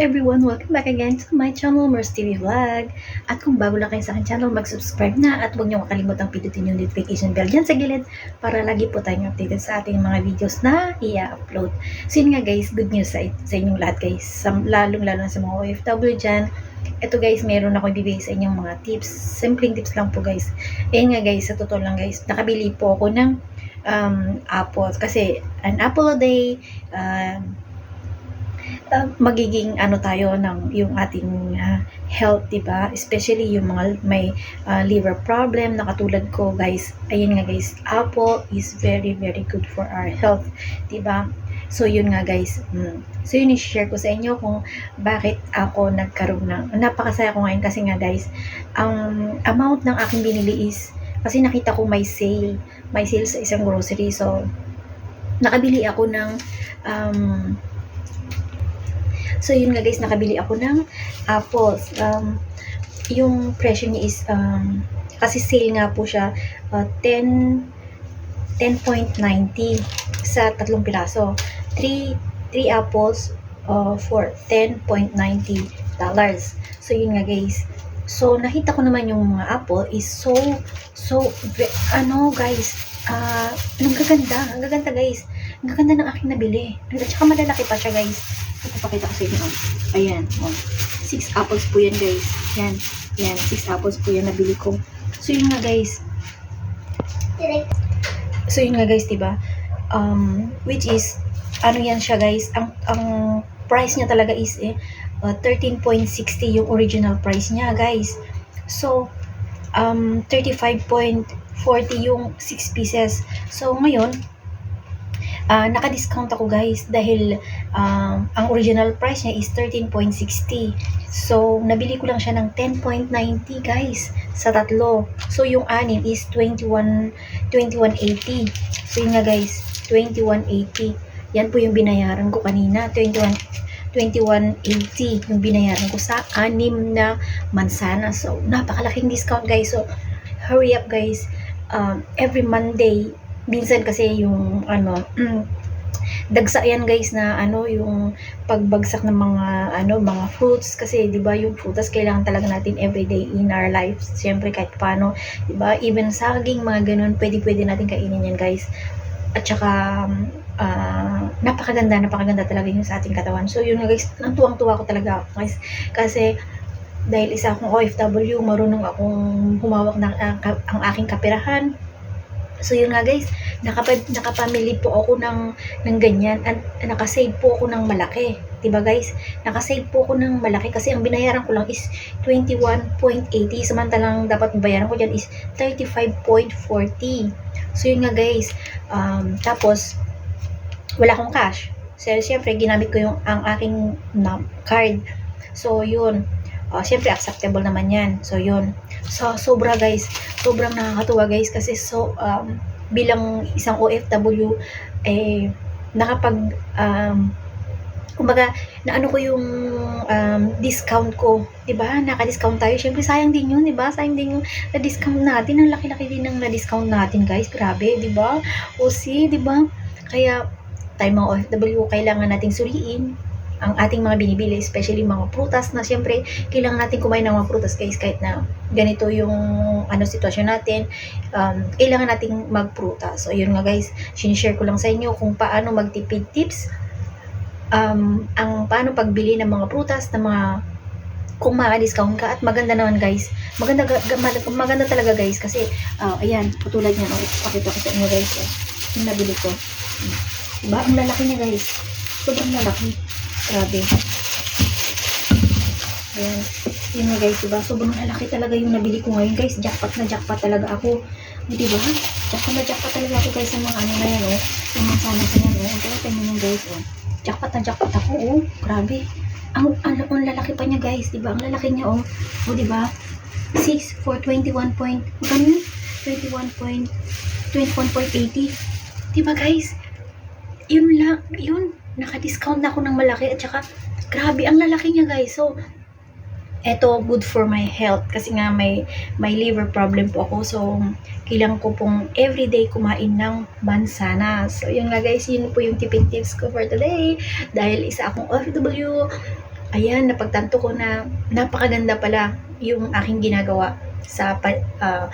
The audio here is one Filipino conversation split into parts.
everyone! Welcome back again to my channel, Mers TV Vlog. At kung bago lang kayo sa aking channel, mag-subscribe na at huwag niyo kakalimutang pindutin yung notification bell dyan sa gilid para lagi po tayong updated sa ating mga videos na i-upload. So nga guys, good news sa, sa inyong lahat guys, sa, lalong-lalo na sa mga OFW dyan. Ito guys, meron ako ibibigay sa inyong mga tips. Simpleng tips lang po guys. Ayun nga guys, sa totoo lang guys, nakabili po ako ng um, apple. Kasi an apple a day, um, magiging ano tayo ng yung ating uh, health, 'di ba? Especially yung mga may uh, liver problem na katulad ko, guys. Ayun nga guys, apple is very very good for our health, 'di ba? So yun nga guys. Mm. So yun i-share ko sa inyo kung bakit ako nagkaroon ng napakasaya ko ngayon kasi nga guys, ang amount ng aking binili is kasi nakita ko may sale, may sale sa isang grocery. So nakabili ako ng um, So, yun nga guys, nakabili ako ng apples. Um, yung presyo niya is, um, kasi sale nga po siya, uh, 10, 10.90 sa tatlong piraso. 3, 3 apples uh, for 10.90 dollars. So, yun nga guys. So, nakita ko naman yung mga apple is so, so, ano guys, uh, ang gaganda, ang gaganda guys. Ang gaganda ng aking nabili. At saka malalaki pa siya guys. Ipapakita ko sa inyo. Ayan. Oh. Six apples po yan, guys. Yan. Yan. Six apples po yan nabili ko. So, yun nga, guys. So, yun nga, guys, diba? Um, which is, ano yan siya, guys? Ang, ang price niya talaga is, eh, uh, 13.60 yung original price niya, guys. So, um, 35.40 yung 6 pieces. So, ngayon, uh, naka-discount ako guys dahil uh, ang original price niya is 13.60. So, nabili ko lang siya ng 10.90 guys sa tatlo. So, yung anim is 21 21.80. So, yun nga guys, 21.80. Yan po yung binayaran ko kanina, 21 21.80 yung binayaran ko sa anim na mansana. So, napakalaking discount guys. So, hurry up guys. Um, every Monday, minsan kasi yung ano mm, dagsa yan guys na ano yung pagbagsak ng mga ano mga fruits. Kasi 'di ba yung frutas kailangan talaga natin everyday in our lives. Siyempre kahit paano 'di ba even saging mga ganun pwede pwede natin kainin yan guys. At saka uh, napakaganda napakaganda talaga yung sa ating katawan. So yun guys nantuwang-tuwa ko talaga guys. Kasi dahil isa akong OFW marunong akong humawak ng uh, ang aking kapirahan So yun nga guys, nakapad, nakapamili po ako ng, ng ganyan at nakasave po ako ng malaki. 'di ba guys? Nakasave po ako ng malaki kasi ang binayaran ko lang is 21.80 samantalang dapat bayaran ko diyan is 35.40. So yun nga guys, um, tapos wala akong cash. So syempre ginamit ko yung ang aking card. So yun, uh, syempre acceptable naman yan. So yun. So sobra guys, sobrang nakakatuwa guys kasi so um, bilang isang OFW eh nakapag um, kumbaga na ano ko yung um, discount ko 'di ba? Naka-discount tayo. Syempre sayang din yun 'di ba? Sayang din yung na-discount natin. Ang laki-laki din ng na-discount natin guys. Grabe 'di ba? O si 'di ba? Kaya tayo mga OFW kailangan nating suriin ang ating mga binibili, especially mga prutas na siyempre, kailangan natin kumain ng mga prutas guys kahit na ganito yung ano sitwasyon natin, um, kailangan nating magprutas. So, yun nga guys, sinishare ko lang sa inyo kung paano magtipid tips, um, ang paano pagbili ng mga prutas, ng mga kung maka-discount ka at maganda naman guys. Maganda maganda talaga guys kasi uh, ayan katulad niyan oh, pakita ko sa inyo guys oh, yung nabili ko. Diba? Ang lalaki niya guys. Sobrang lalaki Grabe. Ayan. Yun nga guys, diba? Sobrang lalaki talaga yung nabili ko ngayon guys. Jackpot na jackpot talaga ako. O, diba? Jackpot na jackpot talaga ako guys sa mga ano na yan, oh. Yung mga sana sa yan, oh. Kaya tingnan yan guys, oh. Jackpot na jackpot ako, oh. Grabe. Ang, ang, ang lalaki pa niya guys, diba? Ang lalaki niya, oh. O, diba? 6 for 21 point, magkano yun? 21 point, 21.80. Diba guys? Yun lang, yun. Naka-discount na ako ng malaki at saka grabe ang lalaki niya guys. So eto good for my health kasi nga may may liver problem po ako. So kailangan ko pong everyday kumain ng mansana so yun nga guys yun po yung tipid tips ko for today. Dahil isa akong OFW ayan, napagtanto ko na napakaganda pala yung aking ginagawa sa ah,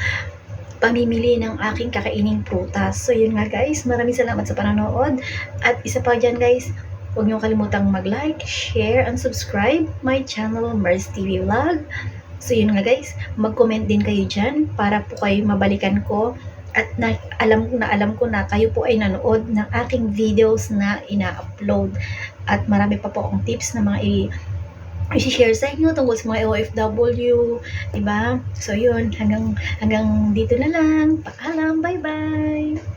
pamimili ng aking kakaining prutas. So, yun nga guys, maraming salamat sa panonood. At isa pa dyan guys, huwag niyo kalimutang mag-like, share, and subscribe my channel, Mars TV Vlog. So, yun nga guys, mag-comment din kayo dyan para po kayo mabalikan ko at na, alam na alam ko na kayo po ay nanood ng aking videos na ina-upload at marami pa po akong tips na mga i- i-share sa inyo tungkol sa mga OFW, diba? So yun, hanggang hanggang dito na lang. Paalam, bye-bye!